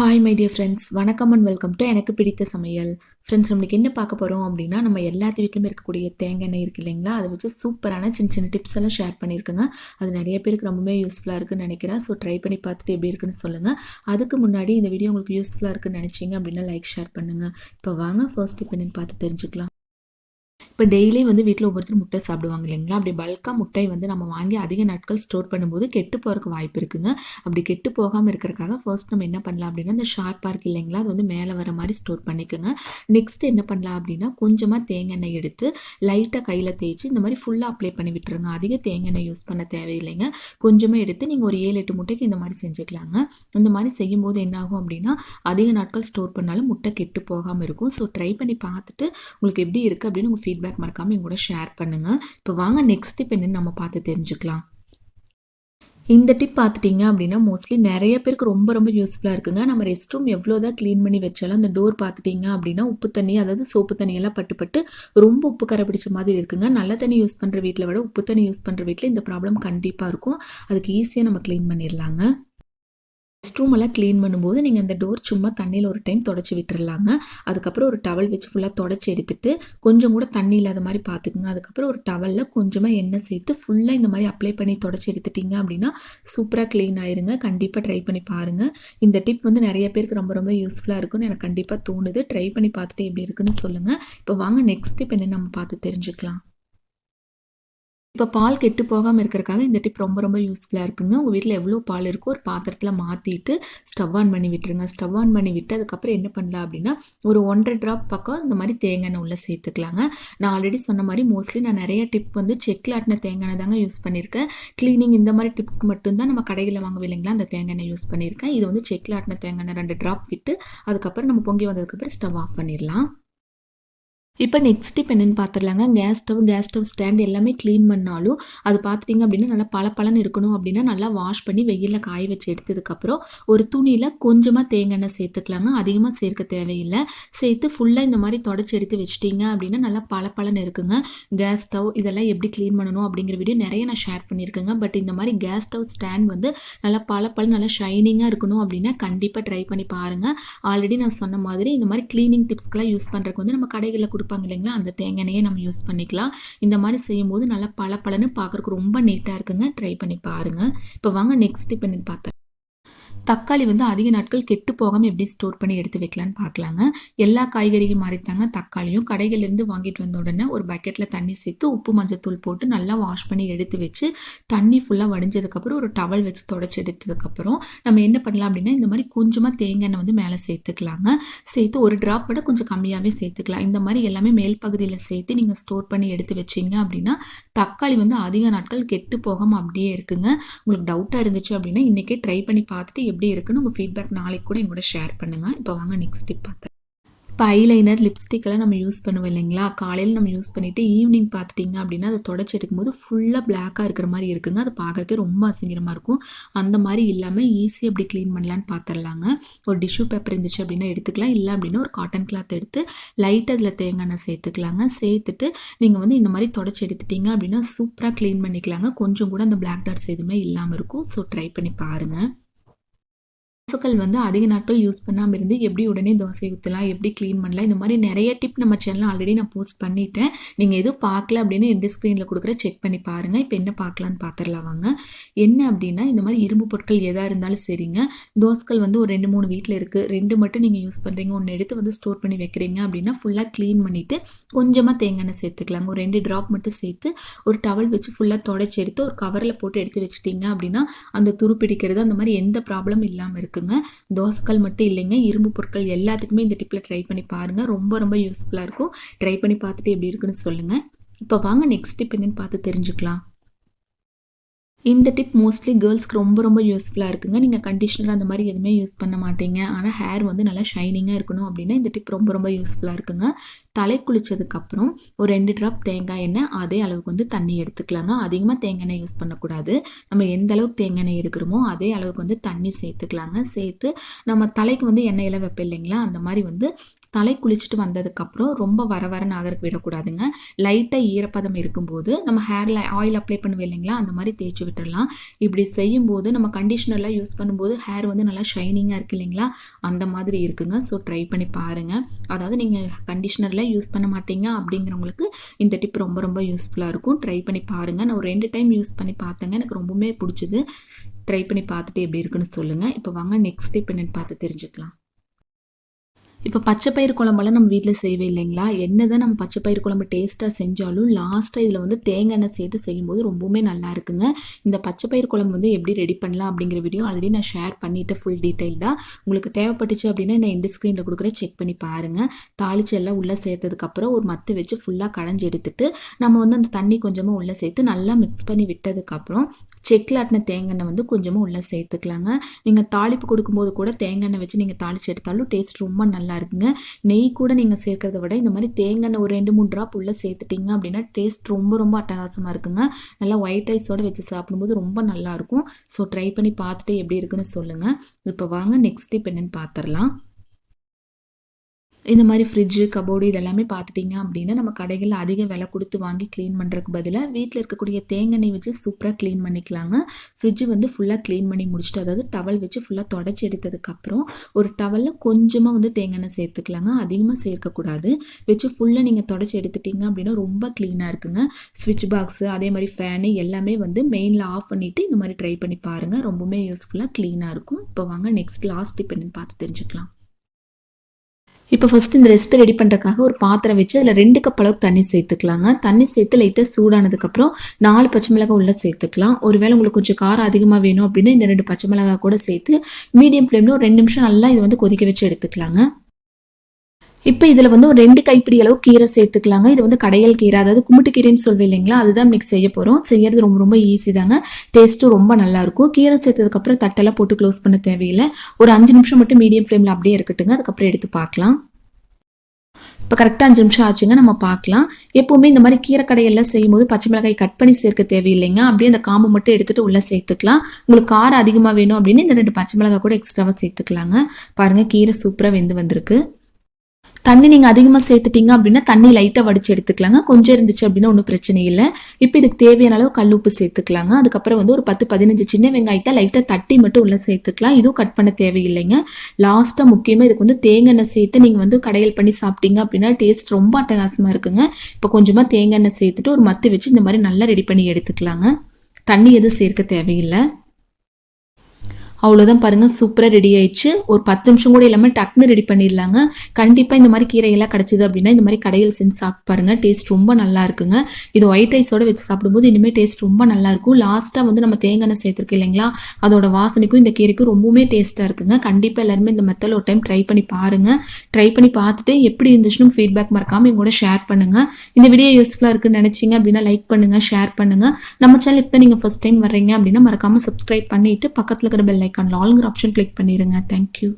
Hi my dear friends வணக்கம் and welcome to எனக்கு பிடித்த சமையல். ஃப்ரெண்ட்ஸ் நம்மளுக்கு என்ன பார்க்க போகிறோம் அப்படின்னா நம்ம எல்லாத்து வீட்டிலும் இருக்கக்கூடிய தேங்காய் எண்ணெய் இருக்கு இல்லைங்களா? அதை வச்சு சூப்பரான சின்ன சின்ன டிப்ஸ் எல்லாம் ஷேர் பண்ணியிருக்கேங்க. அது நிறைய பேருக்கு ரொம்பவே யூஸ்ஃபுல்லாக இருக்குன்னு நினைக்கிறேன். ஸோ ட்ரை பண்ணி பார்த்துட்டு எப்படி இருக்குன்னு சொல்லுங்கள் அதுக்கு முன்னாடி இந்த வீடியோ உங்களுக்கு யூஸ்ஃபுல்லாக இருக்குன்னு நினச்சிங்க அப்படின்னா லைக் ஷேர் பண்ணுங்கள் இப்போ வாங்க ஃபர்ஸ்ட் டிப் என்னன்னு பார்த்து தெரிஞ்சுக்கலாம். இப்போ டெய்லியும் வந்து வீட்டில் ஒவ்வொருத்தர் முட்டை சாப்பிடுவாங்க இல்லைங்களா? அப்படி பல்காக முட்டை வந்து நம்ம வாங்கி அதிக நாட்கள் ஸ்டோர் பண்ணும்போது கெட்டு போகிறக்கு வாய்ப்பு இருக்குங்க. அப்படி கெட்டு போகாமல் இருக்கிறக்காக ஃபர்ஸ்ட் நம்ம என்ன பண்ணலாம் அப்படின்னா இந்த ஷார்ப்பாக இருக்குது இல்லைங்களா? அது வந்து மேலே வர மாதிரி ஸ்டோர் பண்ணிக்கோங்க. நெக்ஸ்ட் என்ன பண்ணலாம் அப்படின்னா கொஞ்சமாக தேங்காய் எண்ணெய் எடுத்து லைட்டாக கையில் தேய்ச்சி இந்த மாதிரி ஃபுல்லாக அப்ளை பண்ணி விட்டுருங்க. அதிக தேங்காய் எண்ணெய் யூஸ் பண்ண தேவையில்லைங்க. கொஞ்சமாக எடுத்து நீங்கள் ஒரு ஏழு எட்டு முட்டைக்கு இந்த மாதிரி செஞ்சுக்கலாங்க. இந்த மாதிரி செய்யும்போது என்னாகும் அப்படின்னா அதிக நாட்கள் ஸ்டோர் பண்ணாலும் முட்டை கெட்டு போகாமல் இருக்கும். ஸோ ட்ரை பண்ணி பார்த்துட்டு உங்களுக்கு எப்படி இருக்குது அப்படின்னு உங்கள் ஃபீட்பேக் மறக்காமல் எங்கூட ஷேர் பண்ணுங்கள் இப்போ வாங்க நெக்ஸ்ட் டிப் என்னென்னு நம்ம பார்த்து தெரிஞ்சுக்கலாம். இந்த டிப் பார்த்துட்டிங்க அப்படின்னா மோஸ்ட்லி நிறைய பேருக்கு ரொம்ப ரொம்ப யூஸ்ஃபுல்லாக இருக்குங்க. நம்ம ரெஸ்ட் ரூம் எவ்வளோ தான் க்ளீன் பண்ணி வச்சாலும் அந்த டோர் பார்த்துட்டிங்க அப்படின்னா உப்பு தண்ணி அதாவது சோப்பு தண்ணியெல்லாம் பட்டு பட்டு ரொம்ப உப்பு கரை பிடிச்ச மாதிரி இருக்குங்க. நல்ல தண்ணி யூஸ் பண்ணுற வீட்டில் விட உப்பு தண்ணி யூஸ் பண்ணுற வீட்டில் இந்த ப்ராப்ளம் கண்டிப்பாக இருக்கும். அதுக்கு ஈஸியாக நம்ம க்ளீன் பண்ணிடலாங்க. ரெஸ்ட் ரூம் எல்லாம் க்ளீன் பண்ணும்போது நீங்கள் அந்த டோர் சும்மா தண்ணியில் ஒரு டைம் தொடச்சி விட்டுறலாங்க. அதுக்கப்புறம் ஒரு டவல் வச்சு ஃபுல்லாக தொடச்சி எடுத்துட்டு கொஞ்சம் கூட தண்ணி இல்லாத மாதிரி பார்த்துக்குங்க அதுக்கப்புறம் ஒரு டவலில் கொஞ்சமாக எண்ணெய் சேர்த்து ஃபுல்லாக இந்த மாதிரி அப்ளை பண்ணி தொடச்சி எடுத்துட்டிங்க அப்படின்னா சூப்பராக க்ளீன் ஆயிருங்க. கண்டிப்பாக ட்ரை பண்ணி பாருங்கள் இந்த டிப் வந்து நிறைய பேருக்கு ரொம்ப ரொம்ப யூஸ்ஃபுல்லாக இருக்கும்னு எனக்கு கண்டிப்பாக தோணுது. ட்ரை பண்ணி பார்த்துட்டு எப்படி இருக்குன்னு சொல்லுங்கள் இப்போ வாங்க நெக்ஸ்ட் டிப் என்ன நம்ம பார்த்து தெரிஞ்சுக்கலாம். இப்போ பால் கெட்டு போகாமல் இருக்கிறக்காக இந்த டிப் ரொம்ப ரொம்ப யூஸ்ஃபுல்லாக இருக்குங்க. உங்கள் வீட்டில் எவ்வளோ பால் இருக்கோ ஒரு பாத்திரத்தில் மாற்றிட்டு ஸ்டவ் ஆன் பண்ணி விட்டுருங்க. ஸ்டவ் ஆன் பண்ணி விட்டு அதுக்கப்புறம் என்ன பண்ணலாம் அப்படின்னா ஒரு ஒன்றரை ட்ராப் பக்கம் இந்த மாதிரி தேங்காய் எண்ணெய் உள்ளே சேர்த்துக்கலாங்க. நான் ஆல்ரெடி சொன்ன மாதிரி மோஸ்ட்லி நான் நிறைய டிப் வந்து செக்கில் ஆட்டின தேங்காய் எண்ணெய் தாங்க யூஸ் பண்ணியிருக்கேன். க்ளீனிங் இந்த மாதிரி டிப்ஸ்க்கு மட்டும்தான் நம்ம கடையில் வாங்க இல்லைங்களா அந்த தேங்காய் எண்ணெய் யூஸ் பண்ணியிருக்கேன். இது வந்து செக்கில் ஆட்டின தேங்காய் எண்ணெய் ரெண்டு ட்ராப் விட்டு அதுக்கப்புறம் நம்ம பொங்கி வந்ததுக்கப்புறம் ஸ்டவ் ஆஃப் பண்ணிடலாம். இப்போ நெக்ஸ்ட் டிப் என்னென்னு பார்த்துடலாங்க. Gas stove gas stove stand எல்லாமே க்ளீன் பண்ணாலும் அது பார்த்துட்டிங்க அப்படின்னா நல்லா பளபளன்னு இருக்கணும் அப்படின்னா நல்லா வாஷ் பண்ணி வெயிலில் காய வச்சு எடுத்ததுக்கப்புறம் ஒரு துணியில் கொஞ்சமாக தேங்காய் எண்ணெய் சேர்த்துக்கலாங்க. அதிகமாக சேர்க்க தேவையில்லை. சேர்த்து ஃபுல்லாக இந்த மாதிரி தொடச்சி எடுத்து வச்சிட்டிங்க அப்படின்னா நல்லா பளபளன்னு இருக்குங்க. கேஸ் ஸ்டவ் இதெல்லாம் எப்படி க்ளீன் பண்ணணும் அப்படிங்கிற வீடியோ நிறைய நான் ஷேர் பண்ணியிருக்கேங்க. பட் இந்த மாதிரி கேஸ் ஸ்டவ் ஸ்டாண்ட் வந்து நல்லா பல நல்லா ஷைனிங்காக இருக்கணும் அப்படின்னா கண்டிப்பாக ட்ரை பண்ணி பாருங்கள் ஆல்ரெடி நான் சொன்ன மாதிரி இந்த மாதிரி க்ளீனிங் டிப்ஸ்க்கெலாம் யூஸ் பண்ணுறதுக்கு வந்து நம்ம கடைகளில் கொடுப்போம் கொடுப்பாங்க இல்லைங்களா? அந்த தேங்காய் எண்ணெயை நம்ம யூஸ் பண்ணிக்கலாம். இந்த மாதிரி செய்யும்போது நல்லா பல பலன்னு பார்க்குறக்கு ரொம்ப நீட்டாக இருக்குங்க. ட்ரை பண்ணி பாருங்கள் இப்போ வாங்க நெக்ஸ்ட் இப்போ பார்த்தா தக்காளி வந்து அதிக நாட்கள் கெட்டு போகாமல் எப்படி ஸ்டோர் பண்ணி எடுத்து வைக்கலான்னு பார்க்கலாங்க எல்லா காய்கறிகள் மாறித்தாங்க. தக்காளியும் கடைகளிலேருந்து வாங்கிட்டு வந்த உடனே ஒரு பக்கெட்டில் தண்ணி சேர்த்து உப்பு மஞ்சத்தூள் போட்டு நல்லா வாஷ் பண்ணி எடுத்து வச்சு தண்ணி ஃபுல்லாக வடிஞ்சதுக்கப்புறம் ஒரு டவல் வச்சு தொடச்சி எடுத்ததுக்கப்புறம் நம்ம என்ன பண்ணலாம் அப்படின்னா இந்த மாதிரி கொஞ்சமாக தேங்காய் எண்ணெய் வந்து மேலே சேர்த்துக்கலாங்க. சேர்த்து ஒரு ட்ராப் விட கொஞ்சம் கம்மியாகவே சேர்த்துக்கலாம். இந்த மாதிரி எல்லாமே மேல் பகுதியில் சேர்த்து நீங்கள் ஸ்டோர் பண்ணி எடுத்து வச்சிங்க அப்படின்னா தக்காளி வந்து அதிக நாட்கள் கெட்டு போகாமல் அப்படியே இருக்குங்க. உங்களுக்கு டவுட்டாக இருந்துச்சு அப்படின்னா இன்றைக்கே ட்ரை பண்ணி பார்த்துட்டு எப்படி இருக்குன்னு உங்கள் ஃபீட்பேக் நாளைக்கு கூட எங்கூட ஷேர் பண்ணுங்கள் இப்போ வாங்க நெக்ஸ்ட் டிப் பார்த்தேன் இப்போ ஐலைனர் லிப்ஸ்டிக்கெல்லாம் நம்ம யூஸ் பண்ணுவோம் இல்லைங்களா? காலையில் நம்ம யூஸ் பண்ணிவிட்டு ஈவினிங் பார்த்துட்டிங்க அப்படின்னா அதை தொடச்சி எடுக்கும்போது ஃபுல்லாக பிளாக்காக இருக்கிற மாதிரி இருக்குங்க. அது பார்க்குறக்கே ரொம்ப அசிங்கரமாக இருக்கும். அந்த மாதிரி இல்லாமல் ஈஸியாக அப்படி க்ளீன் பண்ணலான்னு பார்த்துடலாங்க. ஒரு டிஷ்யூ பேப்பர் இருந்துச்சு அப்படின்னா எடுத்துக்கலாம். இல்லை அப்படின்னா ஒரு காட்டன் கிளாத் எடுத்து லைட்டாக அதில் தேங்காய் எண்ணெய் சேர்த்துக்கலாங்க. சேர்த்துட்டு நீங்கள் வந்து இந்த மாதிரி தொடச்சி எடுத்துட்டிங்க அப்படின்னா சூப்பராக க்ளீன் பண்ணிக்கலாங்க. கொஞ்சம் கூட அந்த பிளாக் டாட்ஸ் எதுவுமே இல்லாமல் இருக்கும். ஸோ ட்ரை பண்ணி பாருங்கள் திசுக்கள் வந்து அதிக நாட்கள் யூஸ் பண்ணாமல் இருந்து எப்படி உடனே தோசை ஊற்றலாம் எப்படி க்ளீன் பண்ணலாம் இந்த மாதிரி நிறைய டிப் நம்ம சேனலில் ஆல்ரெடி நான் போஸ்ட் பண்ணிட்டேன். நீங்கள் எதுவும் பார்க்கல அப்படின்னு எந்த ஸ்க்ரீனில் கொடுக்குற செக் பண்ணி பாருங்கள் இப்போ என்ன பார்க்கலான்னு பார்த்துடலாம் வாங்க. என்ன அப்படின்னா இந்த மாதிரி இரும்பு பொருட்கள் எதாக இருந்தாலும் சரிங்க. தோசைகள் வந்து ஒரு ரெண்டு மூணு வீட்டில் இருக்குது ரெண்டு மட்டும் நீங்கள் யூஸ் பண்ணுறீங்க ஒன்று எடுத்து வந்து ஸ்டோர் பண்ணி வைக்கிறீங்க அப்படின்னா ஃபுல்லாக க்ளீன் பண்ணிவிட்டு கொஞ்சமாக தேங்காய் எண்ணெய் சேர்த்துக்கலாங்க. ஒரு ரெண்டு ட்ராப் மட்டும் சேர்த்து ஒரு டவல் வச்சு ஃபுல்லாக தொடச்சி எடுத்து ஒரு கவரில் போட்டு எடுத்து வச்சிட்டிங்க அப்படின்னா அந்த துரு பிடிக்கிறது அந்த மாதிரி எந்த ப்ராப்ளம் இல்லாமல் இருக்குது இருக்குங்க தோசைக்கல் மட்டும் இல்லைங்க. இரும்பு பொருட்கள் எல்லாத்துக்குமே இந்த டிப்பில் ட்ரை பண்ணி பாருங்கள் ரொம்ப ரொம்ப யூஸ்ஃபுல்லாக இருக்கும். ட்ரை பண்ணி பார்த்துட்டு எப்படி இருக்குன்னு சொல்லுங்கள் இப்போ வாங்க நெக்ஸ்ட் டிப் என்னென்னு பார்த்து தெரிஞ்சுக்கலாம். இந்த டிப் மோஸ்ட்லி கேர்ள்ஸ்க்கு ரொம்ப ரொம்ப யூஸ்ஃபுல்லாக இருக்குங்க. நீங்கள் கண்டிஷனர் அந்த மாதிரி எதுவுமே யூஸ் பண்ண மாட்டீங்க. ஆனால் ஹேர் வந்து நல்லா ஷைனிங்காக இருக்கணும் அப்படின்னா இந்த டிப் ரொம்ப ரொம்ப யூஸ்ஃபுல்லாக இருக்குங்க. தலை குளித்ததுக்கப்புறம் ஒரு ரெண்டு ட்ராப் தேங்காய் எண்ணெய் அதே அளவுக்கு வந்து தண்ணி எடுத்துக்கலாங்க. அதிகமாக தேங்காய் எண்ணெய் யூஸ் பண்ணக்கூடாது. நம்ம எந்த அளவுக்கு தேங்காய் எண்ணெய் எடுக்கிறோமோ அதே அளவுக்கு வந்து தண்ணி சேர்த்துக்கலாங்க. சேர்த்து நம்ம தலைக்கு வந்து எண்ணெயில் வைப்போம் இல்லைங்களா? அந்த மாதிரி வந்து தலை குளிச்சுட்டு வந்ததுக்கப்புறம் ரொம்ப வர வர நாகருக்கு விடக்கூடாதுங்க. லைட்டாக ஈரப்பதம் இருக்கும்போது நம்ம ஹேரில் ஆயில் அப்ளை பண்ணுவோம் இல்லைங்களா? அந்த மாதிரி தேய்ச்சி விட்டுடலாம் இப்படி செய்யும்போது நம்ம கண்டிஷனர்லாம் யூஸ் பண்ணும்போது ஹேர் வந்து நல்லா ஷைனிங்காக இருக்கு இல்லைங்களா? அந்த மாதிரி இருக்குங்க. ஸோ ட்ரை பண்ணி பாருங்கள் அதாவது நீங்கள் கண்டிஷனர்லாம் யூஸ் பண்ண மாட்டீங்க அப்படிங்கிறவங்களுக்கு இந்த டிப் ரொம்ப ரொம்ப யூஸ்ஃபுல்லாக இருக்கும். ட்ரை பண்ணி பாருங்கள் நான் ஒரு ரெண்டு டைம் யூஸ் பண்ணி பார்த்தேங்க. எனக்கு ரொம்பவுமே பிடிச்சிது. ட்ரை பண்ணி பார்த்துட்டு எப்படி இருக்குன்னு சொல்லுங்கள் இப்போ வாங்க நெக்ஸ்ட் டிப் என்னென்னு பார்த்து தெரிஞ்சுக்கலாம். இப்போ பச்சை பயிர் குழம்பெல்லாம் நம்ம வீட்டில் செய்வே இல்லைங்களா? என்ன தான் நம்ம பச்சை பயிர் குழம்பு டேஸ்ட்டாக செஞ்சாலும் லாஸ்ட்டாக இதில் வந்து தேங்காய் எண்ணெய் சேர்த்து செய்யும்போது ரொம்பவுமே நல்லா இருக்குங்க. இந்த பச்சை பயிர் குழம்பு வந்து எப்படி ரெடி பண்ணலாம் அப்படிங்கிற வீடியோ ஆல்ரெடி நான் ஷேர் பண்ணிவிட்டு ஃபுல் டீட்டெயில் தான் உங்களுக்கு தேவைப்பட்டுச்சு அப்படின்னா நான் இந்த ஸ்க்ரீனில் கொடுக்குற செக் பண்ணி பாருங்கள் தாளிச்சு எல்லாம் உள்ளே சேர்த்ததுக்கப்புறம் ஒரு மத்து வச்சு ஃபுல்லாக கடைஞ்சி எடுத்துட்டு நம்ம வந்து அந்த தண்ணி கொஞ்சமாக உள்ளே சேர்த்து நல்லா மிக்ஸ் பண்ணி விட்டதுக்கப்புறம் செக்கில் ஆட்டின தேங்காய் வந்து கொஞ்சமாக உள்ளே சேர்த்துக்கலாங்க. நீங்கள் தாளிப்பு கொடுக்கும்போது கூட தேங்காய் வச்சு நீங்கள் தாளித்து எடுத்தாலும் டேஸ்ட் ரொம்ப நல்லா இருக்குங்க. நெய் கூட நீங்கள் சேர்க்கறத விட இந்த மாதிரி தேங்காய் ஒரு ரெண்டு மூணு ட்ராப் உள்ளே சேர்த்துட்டிங்க அப்படின்னா டேஸ்ட் ரொம்ப ரொம்ப அட்டகாசமாக இருக்குங்க. நல்லா ஒயிட் ரைஸோடு வச்சு சாப்பிடும்போது ரொம்ப நல்லாயிருக்கும் ஸோ ட்ரை பண்ணி பார்த்துட்டு எப்படி இருக்குன்னு சொல்லுங்கள் இப்போ வாங்க நெக்ஸ்ட் டிப் என்னென்னு பார்த்துடலாம். இந்த மாதிரி ஃப்ரிட்ஜு கபோர்டு இதெல்லாமே பார்த்துட்டிங்க அப்படின்னா நம்ம கடைகளில் அதிக விலை கொடுத்து வாங்கி க்ளீன் பண்ணுறதுக்கு பதிலாக வீட்டில் இருக்கக்கூடிய தேங்காய் வச்சு சூப்பராக க்ளீன் பண்ணிக்கலாங்க. ஃப்ரிட்ஜு வந்து ஃபுல்லாக க்ளீன் பண்ணி முடிச்சுட்டு அதாவது டவல் வச்சு ஃபுல்லாக தொடச்சி எடுத்ததுக்கப்புறம் ஒரு டவலில் கொஞ்சமாக வந்து தேங்காய் சேர்த்துக்கலாங்க. அதிகமாக சேர்க்கக்கூடாது. வச்சு ஃபுல்லாக நீங்கள் தொடச்சி எடுத்துட்டிங்க அப்படின்னா ரொம்ப க்ளீனாக இருக்குங்க. ஸ்விட்ச் பாக்ஸு அதே மாதிரி ஃபேனு எல்லாமே வந்து மெயினில் ஆஃப் பண்ணிவிட்டு இந்த மாதிரி ட்ரை பண்ணி பாருங்கள் ரொம்பவுமே யூஸ்ஃபுல்லாக க்ளீனாக இருக்கும். இப்போ வாங்க நெக்ஸ்ட் லாஸ்ட் டிப் என்னன்னு பார்த்து தெரிஞ்சுக்கலாம். இப்போ ஃபஸ்ட்டு இந்த ரெசிபி ரெடி பண்ணுறதுக்காக ஒரு பாத்திரம் வச்சு அதில் ரெண்டு கப் அளவுக்கு தண்ணி சேர்த்துக்கலாங்க. தண்ணி சேர்த்து லைட்டாக சூடானதுக்கப்புறம் நாலு பச்சை மிளகாய் உள்ளே சேர்த்துக்கலாம். ஒருவேளை உங்களுக்கு கொஞ்சம் காரம் அதிகமாக வேணும் அப்படின்னா இந்த ரெண்டு பச்சை மிளகாய் கூட சேர்த்து மீடியம் ஃப்ளேமில் ஒரு ரெண்டு நிமிஷம் நல்லா இது வந்து கொதிக்க வச்சு எடுத்துக்கலாங்க. இப்போ இதில் வந்து ஒரு ரெண்டு கைப்பிடி அளவு கீரை சேர்த்துக்கலாங்க. இது வந்து கடையல் கீரை அதாவது கும்பிட்டு கீரைன்னு சொல்வே இல்லைங்களா? அதுதான் இன்னைக்கு செய்ய போகிறோம் செய்யறது ரொம்ப ரொம்ப ஈஸி தாங்க. டேஸ்ட்டும் ரொம்ப நல்லாயிருக்கும் கீரை சேர்த்ததுக்கப்புறம் தட்டெல்லாம் போட்டு க்ளோஸ் பண்ண தேவையில்லை. ஒரு அஞ்சு நிமிஷம் மட்டும் மீடியம் ஃப்ளேமில் அப்படியே இருக்கட்டுங்க. அதுக்கப்புறம் எடுத்து பார்க்கலாம். இப்போ கரெக்டாக அஞ்சு நிமிஷம் ஆச்சுங்க. நம்ம பார்க்கலாம். எப்போவுமே இந்த மாதிரி கீரை கடையெல்லாம் செய்யும்போது பச்சை மிளகாய் கட் பண்ணி சேர்க்க தேவையில்லைங்க. அப்படியே அந்த காம்பு மட்டும் எடுத்துகிட்டு உள்ளே சேர்த்துக்கலாம். உங்களுக்கு காரம் அதிகமாக வேணும் அப்படின்னு இந்த ரெண்டு பச்சை மிளகாய் கூட எக்ஸ்ட்ராவாக சேர்த்துக்கலாங்க. பாருங்கள் கீரை சூப்பராக வெந்து வந்திருக்கு. தண்ணி நீங்கள் அதிகமாக சேர்த்துட்டீங்க அப்படின்னா தண்ணி லைட்டாக வடித்து எடுத்துக்கலாங்க. கொஞ்சம் இருந்துச்சு அப்படின்னா ஒன்றும் பிரச்சனை இல்லை. இப்போ இதுக்கு தேவையான அளவு கல் உப்பு சேர்த்துக்கலாங்க. அதுக்கப்புறம் வந்து ஒரு பத்து பதினஞ்சு சின்ன வெங்காயத்தை லைட்டாக தட்டி மட்டும் உள்ளே சேர்த்துக்கலாம். இதுவும் கட் பண்ண தேவையில்லைங்க. லாஸ்ட்டாக முக்கியமாக இதுக்கு வந்து தேங்காய் எண்ணெய் சேர்த்து நீங்கள் வந்து கடையில் பண்ணி சாப்பிட்டீங்க அப்படின்னா டேஸ்ட் ரொம்ப அட்டகாசமாக இருக்குங்க. இப்போ கொஞ்சமாக தேங்காய் எண்ணெய் சேர்த்துட்டு ஒரு மத்து வச்சு இந்த மாதிரி நல்லா ரெடி பண்ணி எடுத்துக்கலாங்க. தண்ணி எதுவும் சேர்க்க தேவையில்லை. அவ்வளோதான் பாருங்கள் சூப்பராக ரெடி ஆயிடுச்சு. ஒரு பத்து நிமிஷம் கூட இல்லாமல் டக்குன்னு ரெடி பண்ணிடலாங்க. கண்டிப்பாக இந்த மாதிரி கீரையெல்லாம் கிடச்சிது அப்படின்னா இந்த மாதிரி கடையில் செஞ்சு சாப்பிட்டு பாருங்கள் டேஸ்ட் ரொம்ப நல்லா இருக்குங்க. இது ஒயிட் ரைஸோட வச்சு சாப்பிடும்போது இனிமேல் டேஸ்ட் ரொம்ப நல்லா இருக்கும். லாஸ்ட்டாக வந்து நம்ம தேங்காய் சேர்த்துருக்கு இல்லைங்களா? அதோட வாசனைக்கும் இந்த கீரைக்கும் ரொம்பவுமே டேஸ்ட்டாக இருக்குங்க. கண்டிப்பாக எல்லாருமே இந்த மெத்தல் ஒரு டைம் ட்ரை பண்ணி பாருங்கள் ட்ரை பண்ணி பார்த்துட்டு எப்படி இருந்துச்சுன்னு ஃபீட்பேக் மறக்காமல் எங்கூட ஷேர் பண்ணுங்கள் இந்த வீடியோ யூஸ்ஃபுல்லாக இருக்குன்னு நினச்சிங்க அப்படின்னா லைக் பண்ணுங்கள் ஷேர் பண்ணுங்கள் நம்ம சேனல் இப்போ நீங்கள் ஃபஸ்ட் டைம் வர்றீங்க அப்படின்னா மறக்காமல் சப்ஸ்கிரைப் பண்ணிவிட்டு பக்கத்தில் இருக்கிற பெல் ஐக்கான் ஆல்ங்கிற ஆப்ஷன் கிளிக் பண்ணிடுங்க தேங்க்யூ